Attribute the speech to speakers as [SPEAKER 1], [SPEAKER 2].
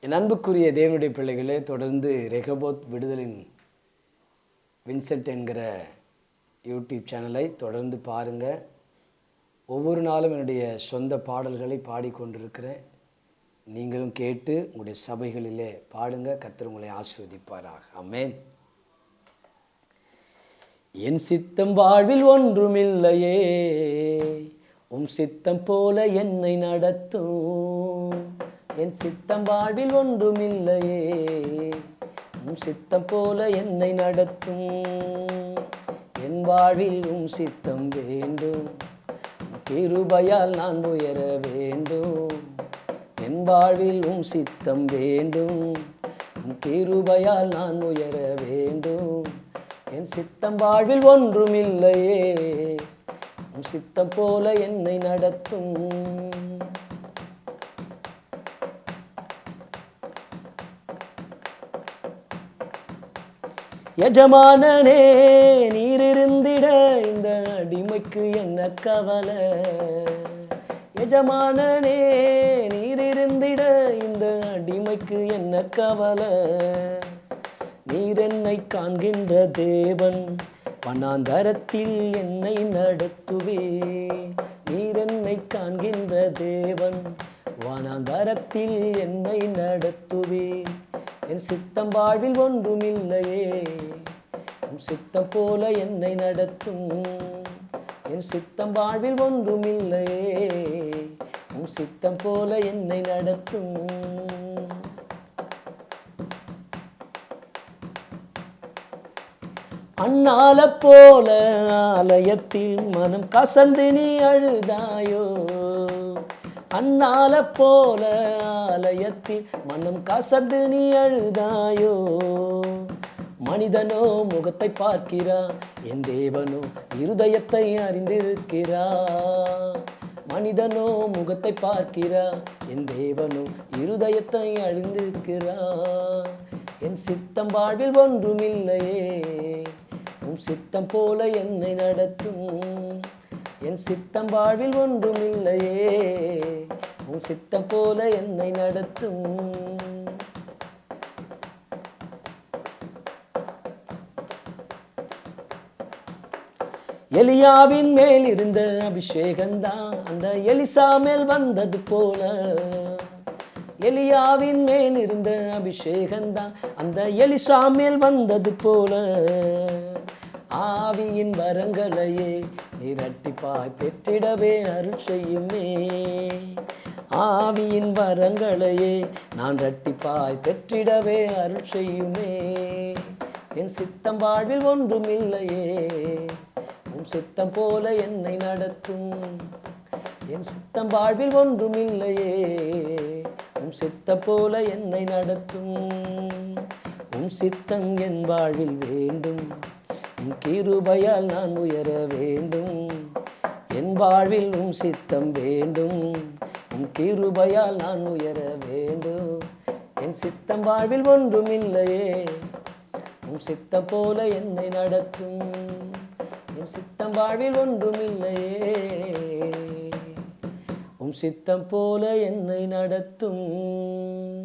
[SPEAKER 1] என் அன்புக்குரிய தேவனுடைய பிள்ளைகளே தொடர்ந்து ரெகபோத் விடுதலின் வின்சென்ட் என்கிற யூடியூப் சேனலை தொடர்ந்து பாருங்கள் ஒவ்வொரு நாளும் என்னுடைய சொந்த பாடல்களை பாடிக்கொண்டிருக்கிறேன். நீங்களும் கேட்டு உங்களுடைய சபைகளிலே பாடுங்க. கத்தர் உங்களை ஆஸ்வதிப்பாராக அமேன் என் சித்தம் வாழ்வில் ஒன்றுமில்லையே உம் சித்தம் போல என்னை நடத்தும். என் சித்தம் வாழ்வில் ஒன்றுமில்லையே. உம் சித்தம் போல என்னை நடத்தும். என் வாழ்வில் உம் சித்தம் வேண்டும். கிருபையால் நான் உயர வேண்டும். என் வாழ்வில் உம் சித்தம் வேண்டும். உம் கிருபையால் நான் உயர வேண்டும். என் சித்தம் வாழ்வில் ஒன்றுமில்லையே. உன் சித்தம் போல என்னை நடத்தும். எஜமானனே நீர் இருந்திட இந்த அடிமைக்கு என்ன கவலை? எஜமானனே நீர் இருந்திட இந்த அடிமைக்கு என்ன கவலை? நீர் என்னை காண்கின்ற தேவன் வனாந்தரத்தில் என்னை நடத்துவே. நீர் என்னை காண்கின்ற தேவன் வனாந்தரத்தில் என்னை நடத்துவே. என் சித்தம் வாழ்வில் ஒன்றுமில்லையே. உன் சித்தம் போல என்னை நடத்தும். என் சித்தம் வாழ்வில் ஒன்றுமில்லையே. உன் சித்தம் போல என்னை நடத்தும். அண்ணால போல ஆலயத்தில் மனம் கசந்து நீ அழுதாயோ. அண்ணால போல ஆலயத்தில் மனம் கசந்து நீ அழுதாயோ? மனிதனோ முகத்தை பார்க்கிறா என் தேவனோ இருதயத்தை அறிந்திருக்கிறா. மனிதனோ முகத்தை பார்க்கிறா என் தேவனோ இருதயத்தை அறிந்திருக்கிறா என் சித்தம் வாழ்வில் ஒன்றுமில்லையே உன் சித்தம் போல என்னை நடத்தும். என் சித்தம் வாழ்வில் ஒன்றுமில்லையே உன் சித்தம் போல என்னை நடத்தும். எலியாவின் மேல் இருந்த அபிஷேகம்தான் அந்த எலிசா மேல் வந்தது போல. எலியாவின் மேல் இருந்த அபிஷேகம்தான் அந்த எலிசா மேல் வந்தது போல. ஆவியின் வரங்களையே இரட்டிப்பாய் பெற்றிடவே அருள் செய்யுமே ஆவியின் வரங்களையே நான் ரட்டிப்பாய் பெற்றிடவே அருள் செய்யுமே என் சித்தம் வாழ்வில் ஒன்றுமில்லையே. உன் சித்தம் போல என்னை நடத்தும். என் சித்தம் வாழ்வில் ஒன்றுமில்லையே. உன் சித்தம் போல என்னை நடத்தும். உன் சித்தம் என் வாழ்வில் வேண்டும். உன் கிருபையால் நான் உயர வேண்டும். என் வாழ்வில் உன் சித்தம் வேண்டும். உன் கிருபையால் நான் உயர வேண்டும். என் சித்தம் வாழ்வில் ஒன்றும் இல்லையே. உன் சித்தம் போல என்னை நடத்தும். என் சித்தம் வாழ்வில் ஒன்றும் இல்லையே. உம் சித்தம் போல என்னை நடத்தும்.